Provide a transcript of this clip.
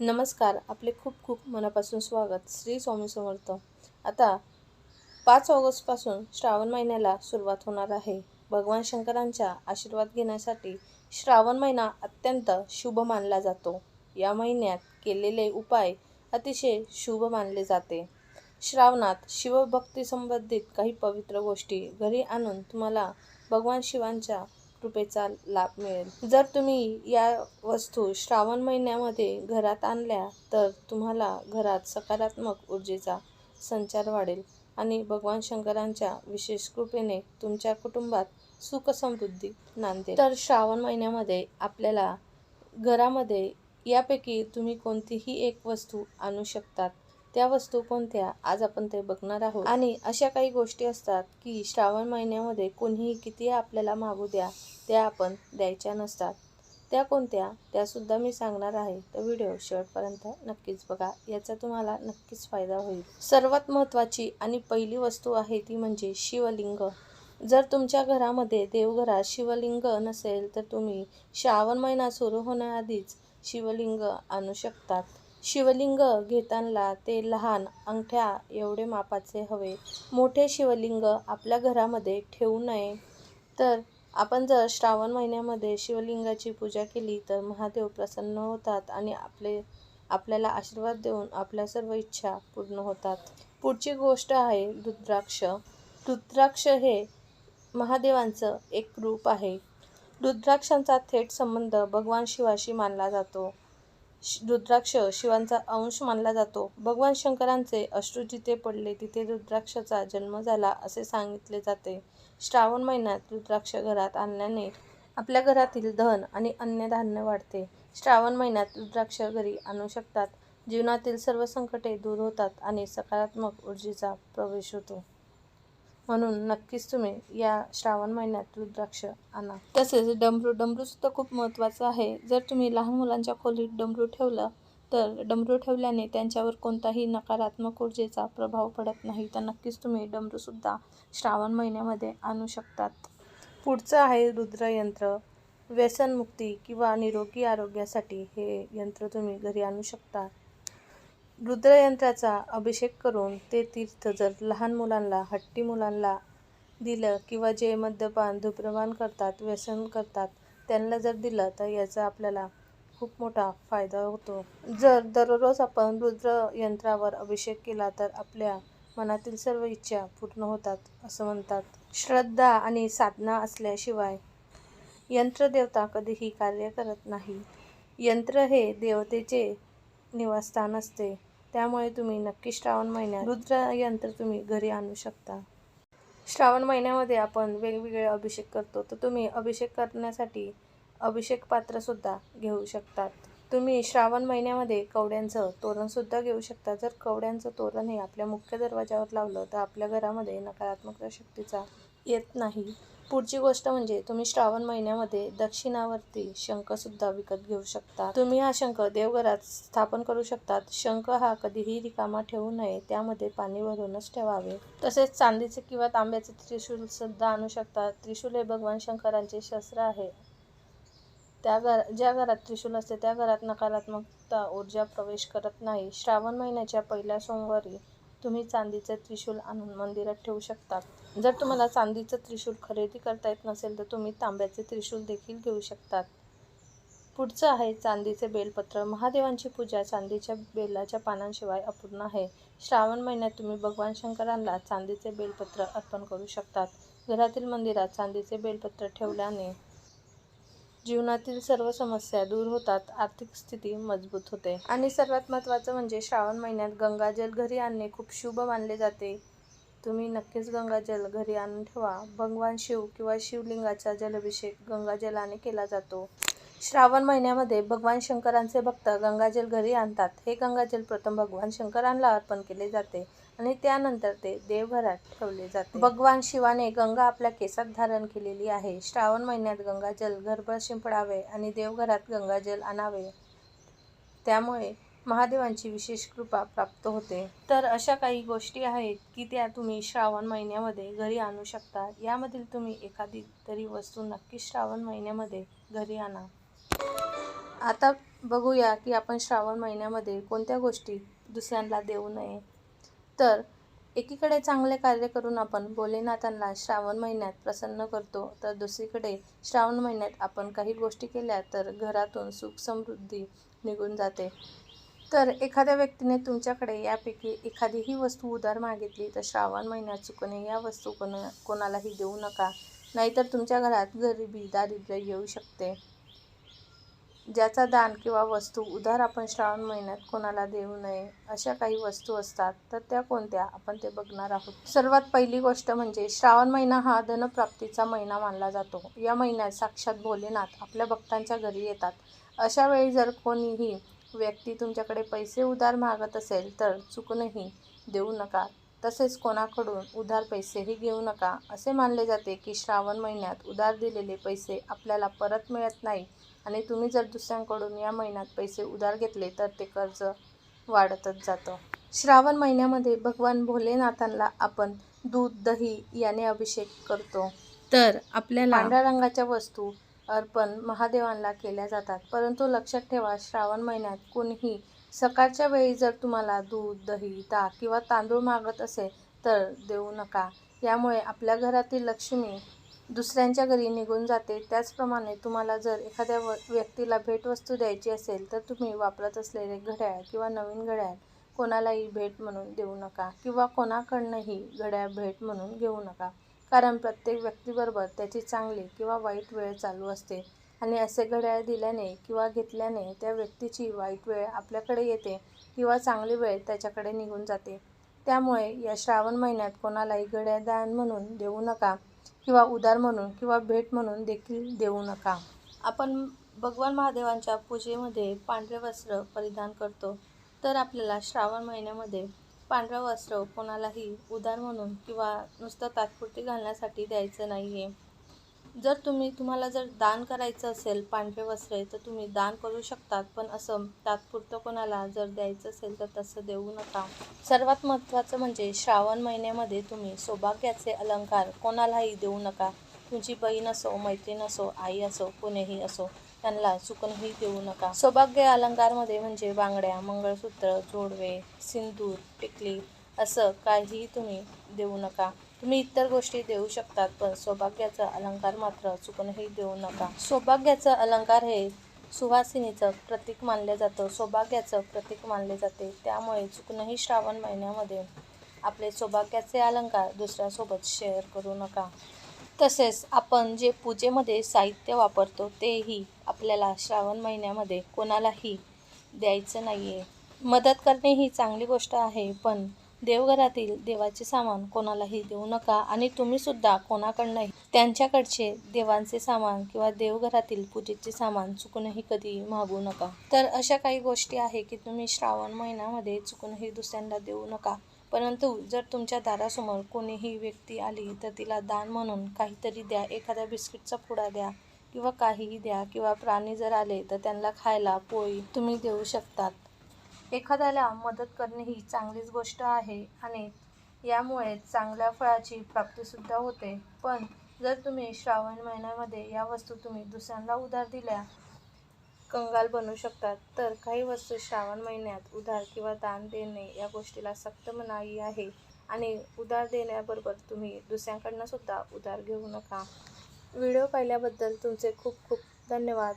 नमस्कार आपले खूप खूप मनापासून स्वागत. श्री स्वामी समर्थ. आता पाच ऑगस्टपासून श्रावण महिन्याला सुरुवात होणार आहे. भगवान शंकरांच्या आशीर्वाद घेण्यासाठी श्रावण महिना अत्यंत शुभ मानला जातो. या महिन्यात केलेले उपाय अतिशय शुभ मानले जाते. श्रावणात शिवभक्ती संबंधित काही पवित्र गोष्टी घरी आणून तुम्हाला भगवान शिवांच्या कृपेचा लाभ मिळेल. जर तुम्ही या वस्तू श्रावण महिन्यामध्ये घरात आणल्या तर तुम्हाला घरात सकारात्मक ऊर्जेचा संचार वाढेल आणि भगवान शंकरांच्या विशेष कृपेने तुमच्या कुटुंबात सुखसमृद्धी नांदेल. तर श्रावण महिन्यामध्ये आपल्याला घरामध्ये यापैकी तुम्ही कोणतीही एक वस्तू आणू शकतात. त्या वस्तू कोणत्या आज आपण ते बघणार आहोत. आणि अशा काही गोष्टी असतात की श्रावण महिन्यामध्ये कोणीही किती आपल्याला मागू द्या त्या आपण द्यायच्या नसतात. त्या कोणत्या त्यासुद्धा मी सांगणार आहे. तर व्हिडिओ शेवटपर्यंत नक्कीच बघा. याचा तुम्हाला नक्कीच फायदा होईल. सर्वात महत्त्वाची आणि पहिली वस्तू आहे ती म्हणजे शिवलिंग. जर तुमच्या घरामध्ये देवघरात शिवलिंग नसेल तर तुम्ही श्रावण महिना सुरू होण्याआधीच शिवलिंग आणू शकतात. शिवलिंग घेताना ते लहान अंगठ्या एवढे मापाचे हवे. मोठे शिवलिंग आपल्या घरामध्ये ठेवू नये. तर आपण जर श्रावण महिन्यामध्ये शिवलिंगाची पूजा केली तर महादेव प्रसन्न होतात आणि आपले आपल्याला आशीर्वाद देऊन आपल्या सर्व इच्छा पूर्ण होतात. पुढची गोष्ट आहे रुद्राक्ष. रुद्राक्ष हे महादेवांचं एक रूप आहे. रुद्राक्षांचा थेट संबंध भगवान शिवाशी मानला जातो. रुद्राक्ष शिवांचा अंश मानला जातो. भगवान शंकरांचे अश्रू जिथे पडले तिथे रुद्राक्षाचा जन्म झाला असे सांगितले जाते. श्रावण महिन्यात रुद्राक्ष घरात आणल्याने आपल्या घरातील धन आणि अन्नधान्य वाढते. श्रावण महिन्यात रुद्राक्ष घरी आणू शकतात. जीवनातील सर्व संकटे दूर होतात आणि सकारात्मक ऊर्जेचा प्रवेश होतो. म्हणून नक्कीच तुम्ही या श्रावण महिन्यात रुद्राक्ष आणा. तसेच डमरू डमरू सुद्धा खूप महत्त्वाचं आहे. जर तुम्ही लहान मुलांच्या खोलीत डमरू ठेवलं तर डमरू ठेवल्याने त्यांच्यावर कोणताही नकारात्मक ऊर्जेचा प्रभाव पडत नाही. तर नक्कीच तुम्ही डमरूसुद्धा श्रावण महिन्यामध्ये आणू शकतात. पुढचं आहे रुद्रयंत्र व्यसनमुक्ती किंवा निरोगी आरोग्यासाठी हे यंत्र तुम्ही घरी आणू शकता. रुद्रयंत्राचा अभिषेक करून ते तीर्थ जर लहान मुलांना हट्टी मुलांना दिलं किंवा जे मद्यपान धूम्रपान करतात व्यसन करतात त्यांना जर दिलं तर याचा आपल्याला खूप मोठा फायदा होतो. जर दररोज आपण रुद्र यंत्रावर अभिषेक केला तर आपल्या मनातील सर्व इच्छा पूर्ण होतात असं म्हणतात. श्रद्धा आणि साधना असल्याशिवाय यंत्रदेवता कधीही कार्य करत नाही. यंत्र हे देवतेचे निवासस्थान असते. त्यामुळे तुम्ही नक्की श्रावण महिन्यात रुद्र यंत्र तुम्ही घरी आणू शकता. श्रावण महिन्यामध्ये आपण वेगवेगळे अभिषेक करतो. तर तुम्ही अभिषेक करण्यासाठी अभिषेक पात्रसुद्धा घेऊ शकतात. तुम्ही श्रावण महिन्यामध्ये कवड्यांचं तोरणसुद्धा घेऊ शकता. जर कवड्यांचं तोरण हे आपल्या मुख्य दरवाजावर लावलं तर आपल्या घरामध्ये नकारात्मक शक्तीचा येत नाही. पुढची गोष्ट म्हणजे तुम्ही श्रावण महिन्यामध्ये दक्षिणावर्ती शंखसुद्धा विकत घेऊ शकता. तुम्ही हा शंख देवघरात स्थापन करू शकतात. शंख हा कधीही रिकामा ठेवू नये त्यामध्ये पाणी भरूनच ठेवावे. तसेच चांदीचे किंवा तांब्याचे त्रिशूल सुद्धा आणू शकतात त्रिशूल हे भगवान शंकरांचे शस्त्र आहे. त्या घर ज्या घरात त्रिशूल असते त्या घरात नकारात्मकता ऊर्जा प्रवेश करत नाही. श्रावण महिन्याच्या पहिल्या सोमवारी तुम्ही चांदीचे त्रिशूल आणून मंदिरात ठेवू शकता. जर तुम्हाला चांदीचं त्रिशूल खरेदी करता येत नसेल तर तुम्ही तांब्याचे त्रिशूल देखील घेऊ शकतात. पुढचं आहे चांदीचे बेलपत्र. महादेवांची पूजा चांदीच्या बेलाच्या पानांशिवाय अपूर्ण आहे. श्रावण महिन्यात तुम्ही भगवान शंकरांना चांदीचे बेलपत्र अर्पण करू शकतात. घरातील मंदिरात चांदीचे बेलपत्र ठेवल्याने जीवनातील सर्व समस्या दूर होतात आर्थिक स्थिती मजबूत होते. आणि सर्वात महत्त्वाचं म्हणजे श्रावण महिन्यात गंगाजल घरी आणणे खूप शुभ मानले जाते. तुम्ही नक्कीच गंगाजल घरी आणून ठेवा. भगवान शिव किंवा शिवलिंगाचा जलाभिषेक गंगाजलाने केला जातो. श्रावण महिन्यामध्ये भगवान शंकरांचे भक्त गंगाजल घरी आणतात. हे गंगाजल प्रथम भगवान शंकरांना अर्पण केले जाते. आणि त्यानंतर ते देवघरात ठेवले जाते. भगवान शिवाने गंगा आपल्या केसात धारण केलेली आहे. श्रावण महिन्यात गंगाजल घरभर शिंपडावे आणि देवघरात गंगाजल आणावे. त्यामुळे महादेवांची विशेष कृपा प्राप्त होते. तर अशा काही गोष्टी आहेत की त्या तुम्ही श्रावण महिन्यामध्ये घरी आणू शकता. यामधील तुम्ही एखादी तरी वस्तू नक्की श्रावण महिन्यामध्ये घरी आणा. आता बघूया की आपण श्रावण महिन्यामध्ये कोणत्या गोष्टी दुसऱ्यांना देऊ नये. तर एकीकडे चांगले कार्य करून आपण भोलेनाथांना श्रावण महिन्यात प्रसन्न करतो तर दुसरीकडे श्रावण महिन्यात आपण काही गोष्टी केल्या तर घरातून सुख समृद्धी निघून जाते. तर एखाद्या व्यक्तीने तुमच्याकडे यापैकी एखादीही वस्तू उधार मागितली तर श्रावण महिन्यात चुकणे या वस्तू कोणा कोणालाही देऊ नका. नाहीतर तुमच्या घरात गरिबी दारिद्र्य येऊ शकते. ज्याचा दान किंवा वस्तू उधार आपण श्रावण महिन्यात कोणाला देऊ नये अशा काही वस्तू असतात तर त्या कोणत्या? आपण ते बघणार आहोत. सर्वात पहिली गोष्ट म्हणजे श्रावण महिना हा धनप्राप्तीचा महिना मानला जातो. या महिन्यात साक्षात भोलेनाथ आपल्या भक्तांच्या घरी येतात. अशा वेळी जर कोणीही व्यक्ती तुमच्याकडे पैसे उधार मागत असेल तर चुकूनही देऊ नका. तसेच कोणाकडून उधार पैसेही घेऊ नका. असे मानले जाते की श्रावण महिन्यात उधार दिलेले पैसे आपल्याला परत मिळत नाही आणि तुम्ही जर दुसऱ्यांकडून या महिन्यात पैसे उधार घेतले तर ते कर्ज वाढतच जातं. श्रावण महिन्यामध्ये भगवान भोलेनाथांना आपण दूध दही याने अभिषेक करतो. तर आपल्याला पांढऱ्या रंगाच्या वस्तू अर्पण महादेवांना केल्या जातात. परंतु लक्षात ठेवा श्रावण महिन्यात कोणीही सकाळच्या वेळी जर तुम्हाला दूध दही ताक किंवा तांदूळ मागत असेल तर देऊ नका. यामुळे आपल्या घरातील लक्ष्मी दुसऱ्यांच्या घरी निघून जाते. त्याचप्रमाणे तुम्हाला जर एखाद्या व व्यक्तीला भेटवस्तू द्यायची असेल तर तुम्ही वापरत असलेले घड्याळ किंवा नवीन घड्याळ कोणालाही भेट म्हणून देऊ नका किंवा कोणाकडनंही घड्याळ भेट म्हणून घेऊ नका. कारण प्रत्येक व्यक्तीबरोबर त्याची चांगली किंवा वाईट वेळ चालू असते आणि असे घड्याळ दिल्याने किंवा घेतल्याने त्या व्यक्तीची वाईट वेळ आपल्याकडे येते किंवा चांगली वेळ त्याच्याकडे निघून जाते. त्यामुळे या श्रावण महिन्यात कोणालाही घड्याळ दान म्हणून देऊ नका. किंवा उदार म्हणून किंवा भेट म्हणून देखील देऊ नका. आपण भगवान महादेवांच्या पूजेमध्ये पांढरे वस्त्र परिधान करतो तर आपल्याला श्रावण महिन्यामध्ये पांढरं वस्त्र कोणालाही उदार म्हणून किंवा नुसतं तात्पुरती घालण्यासाठी द्यायचं नाही आहे जर तुम्ही तुम्हाला जर दान करायचं असेल पांढरे वस्त्र तर तुम्ही दान करू शकतात. पण असं तात्पुरतं कोणाला जर द्यायचं असेल तर तसं देऊ नका. सर्वात महत्त्वाचं म्हणजे श्रावण महिन्यामध्ये तुम्ही सौभाग्याचे अलंकार कोणालाही देऊ नका. तुमची बहीण असो मैत्रीण असो आई असो कोणीही असो त्यांना चुकूनही देऊ नका. सौभाग्य अलंकारमध्ये म्हणजे बांगड्या मंगळसूत्र जोडवे सिंदूर टिकली असं काहीही तुम्ही देऊ नका. तुम्ही इतर गोष्टी देऊ शकतात पण सौभाग्याचा अलंकार मात्र चुकूनही देऊ नका. सौभाग्याचं अलंकार हे सुवासिनीचं प्रतीक मानलं जातं. सौभाग्याचं प्रतीक मानले जाते. त्यामुळे चुकूनही श्रावण महिन्यामध्ये आपले सौभाग्याचे अलंकार दुसऱ्यासोबत शेअर करू नका. तसेच आपण जे पूजेमध्ये साहित्य वापरतो तेही आपल्याला श्रावण महिन्यामध्ये कोणालाही द्यायचं नाही आहे मदत करणे ही चांगली गोष्ट आहे पण देवघरातील देवाचे सामान कोणालाही देऊ नका आणि तुम्हीसुद्धा कोणाकडनंही त्यांच्याकडचे देवांचे सामान किंवा देवघरातील पूजेचे सामान चुकूनही कधी मागू नका. तर अशा काही गोष्टी आहे की तुम्ही श्रावण महिन्यामध्ये चुकूनही दुसऱ्यांना देऊ नका. परंतु जर तुमच्या दारासमोर कोणीही व्यक्ती आली तर तिला दान म्हणून काहीतरी द्या एखाद्या बिस्किटचा पुडा द्या किंवा काहीही द्या किंवा प्राणी जर आले तर त्यांना खायला पोळी तुम्ही देऊ शकतात. एखाद्याला मदत करणे ही चांगलीच गोष्ट आहे आणि यामुळे चांगल्या फळाची प्राप्तीसुद्धा होते. पण जर तुम्ही श्रावण महिन्यामध्ये या वस्तू तुम्ही दुसऱ्यांना उधार दिल्या कंगाल बनू शकतात. तर काही वस्तू श्रावण महिन्यात उधार किंवा दान देणे या गोष्टीला सक्त मनाई आहे आणि उधार देण्याबरोबर तुम्ही दुसऱ्यांकडनं सुद्धा उधार घेऊ नका. व्हिडिओ पाहिल्याबद्दल तुमचे खूप खूप धन्यवाद.